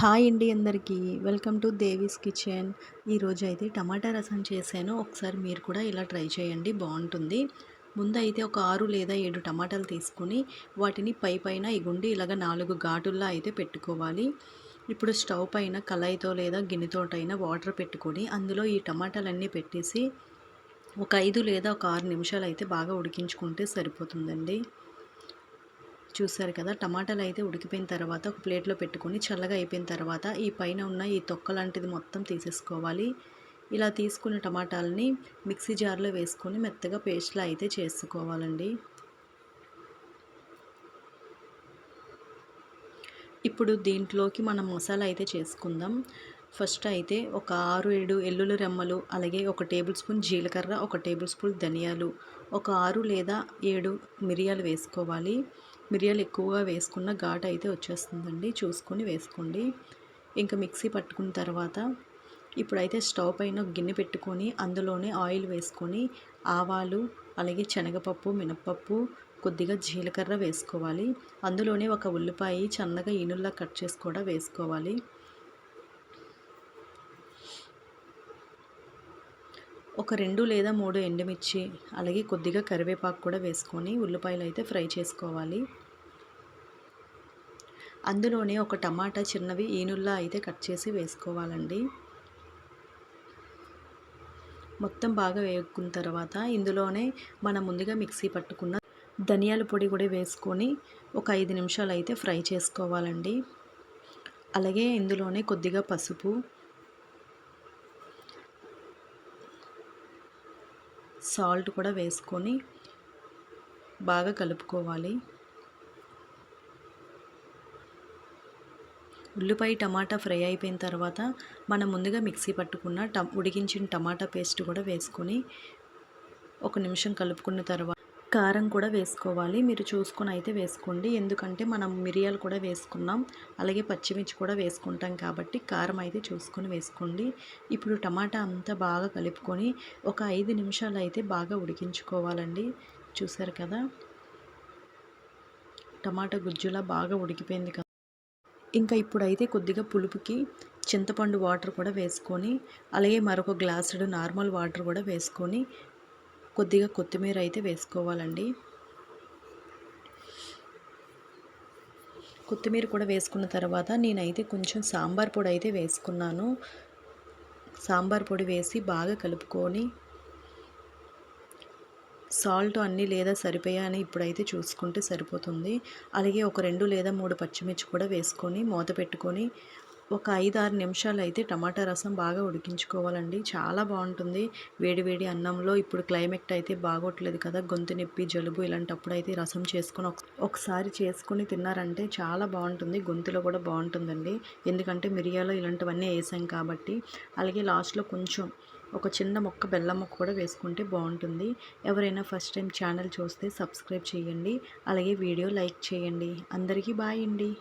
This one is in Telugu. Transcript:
హాయ్ అండి అందరికీ. Welcome to Devi's kitchen. ఈరోజు అయితే టమాటా రసం చేశాను. ఒకసారి మీరు కూడా ఇలా ట్రై చేయండి బాగుంటుంది. ముందైతే ఒక ఆరు లేదా ఏడు టమాటాలు తీసుకుని వాటిని పై పైన ఈ గుండి ఇలాగ నాలుగు ఘాటుల్లా అయితే పెట్టుకోవాలి. ఇప్పుడు స్టవ్ పైన కళాయితో లేదా గిన్నెతోటైనా వాటర్ పెట్టుకొని అందులో ఈ టమాటాలన్నీ పెట్టేసి ఒక ఐదు లేదా ఒక ఆరు నిమిషాలు అయితే బాగా ఉడికించుకుంటే సరిపోతుందండి. చూసారు కదా టమాటాలు అయితే ఉడికిపోయిన తర్వాత ఒక ప్లేట్లో పెట్టుకొని చల్లగా అయిపోయిన తర్వాత ఈ పైన ఉన్న ఈ తొక్క లాంటిది మొత్తం తీసేసుకోవాలి. ఇలా తీసుకున్న టమాటాలని మిక్సీ జార్లో వేసుకొని మెత్తగా పేస్ట్లా అయితే చేసుకోవాలండి. ఇప్పుడు దీంట్లోకి మనం మసాలా అయితే చేసుకుందాం. ఫస్ట్ అయితే ఒక ఆరు ఏడు ఎల్లుల రెమ్మలు అలాగే ఒక టేబుల్ స్పూన్ జీలకర్ర ఒక టేబుల్ స్పూన్ ధనియాలు ఒక ఆరు లేదా ఏడు మిరియాలు వేసుకోవాలి. మిరియాలు ఎక్కువగా వేసుకున్న ఘాట్ అయితే వచ్చేస్తుందండి. చూసుకొని వేసుకోండి. ఇంకా మిక్సీ పట్టుకున్న తర్వాత ఇప్పుడైతే స్టవ్ పైన గిన్నె పెట్టుకొని అందులోనే ఆయిల్ వేసుకొని ఆవాలు అలాగే శనగపప్పు మినప్పప్పు కొద్దిగా జీలకర్ర వేసుకోవాలి. అందులోనే ఒక ఉల్లిపాయ చన్నగా ఈనుల్లా కట్ చేసి కూడా వేసుకోవాలి. ఒక రెండు లేదా మూడు ఎండుమిర్చి అలాగే కొద్దిగా కరివేపాకు కూడా వేసుకొని ఉల్లిపాయలు అయితే ఫ్రై చేసుకోవాలి. అందులోనే ఒక టమాటా చిన్నవి ఈనుల్లా అయితే కట్ చేసి వేసుకోవాలండి. మొత్తం బాగా వేగుకున్న తర్వాత ఇందులోనే మనం ముందుగా మిక్సీ పట్టుకున్న ధనియాల పొడి కూడా వేసుకొని ఒక ఐదు నిమిషాలు అయితే ఫ్రై చేసుకోవాలండి. అలాగే ఇందులోనే కొద్దిగా పసుపు సాల్ట్ కూడా వేసుకొని బాగా కలుపుకోవాలి. ఉల్లిపాయ టమాటా ఫ్రై అయిపోయిన తర్వాత మనం ముందుగా మిక్సీ పట్టుకున్న ట ఉడికించిన టమాటా పేస్ట్ కూడా వేసుకొని ఒక నిమిషం కలుపుకున్న తర్వాత కారం కూడా వేసుకోవాలి. మీరు చూసుకొని అయితే వేసుకోండి. ఎందుకంటే మనం మిరియాలు కూడా వేసుకున్నాం. అలాగే పచ్చిమిర్చి కూడా వేసుకుంటాం కాబట్టి కారం అయితే చూసుకొని వేసుకోండి. ఇప్పుడు టమాటా అంతా బాగా కలుపుకొని ఒక ఐదు నిమిషాలు అయితే బాగా ఉడికించుకోవాలండి. చూసారు కదా? టమాటా గుజ్జులా బాగా ఉడికిపోయింది కదా? ఇంకా ఇప్పుడైతే కొద్దిగా పులుపుకి చింతపండు వాటర్ కూడా వేసుకొని అలాగే మరొక గ్లాసుడు నార్మల్ వాటర్ కూడా వేసుకొని కొద్దిగా కొత్తిమీర అయితే వేసుకోవాలండి. కొత్తిమీర కూడా వేసుకున్న తర్వాత నేనైతే కొంచెం సాంబార్ పొడి అయితే వేసుకున్నాను. సాంబార్ పొడి వేసి బాగా కలుపుకొని సాల్ట్ అన్నీ లేదా సరిపోయా అని ఇప్పుడైతే చూసుకుంటే సరిపోతుంది. అలాగే ఒక రెండు లేదా మూడు పచ్చిమిర్చి కూడా వేసుకొని మూత పెట్టుకొని ఒక ఐదు ఆరు నిమిషాలు అయితే టమాటా రసం బాగా ఉడికించుకోవాలండి. చాలా బాగుంటుంది. వేడి వేడి అన్నంలో ఇప్పుడు క్లైమేట్ అయితే బాగోట్లేదు కదా. గొంతు నొప్పి జలుబు ఇలాంటప్పుడు అయితే రసం చేసుకొని ఒకసారి చేసుకుని తిన్నారంటే చాలా బాగుంటుంది. గొంతులో కూడా బాగుంటుందండి. ఎందుకంటే మిరియాలు ఇలాంటివన్నీ వేసాం కాబట్టి. అలాగే లాస్ట్లో కొంచెం ఒక చిన్న మొక్క బెల్లం మొక్క కూడా వేసుకుంటే బాగుంటుంది. ఎవరైనా ఫస్ట్ టైం ఛానల్ చూస్తే సబ్స్క్రైబ్ చేయండి. అలాగే వీడియో లైక్ చేయండి. అందరికీ బాయ్ అండి.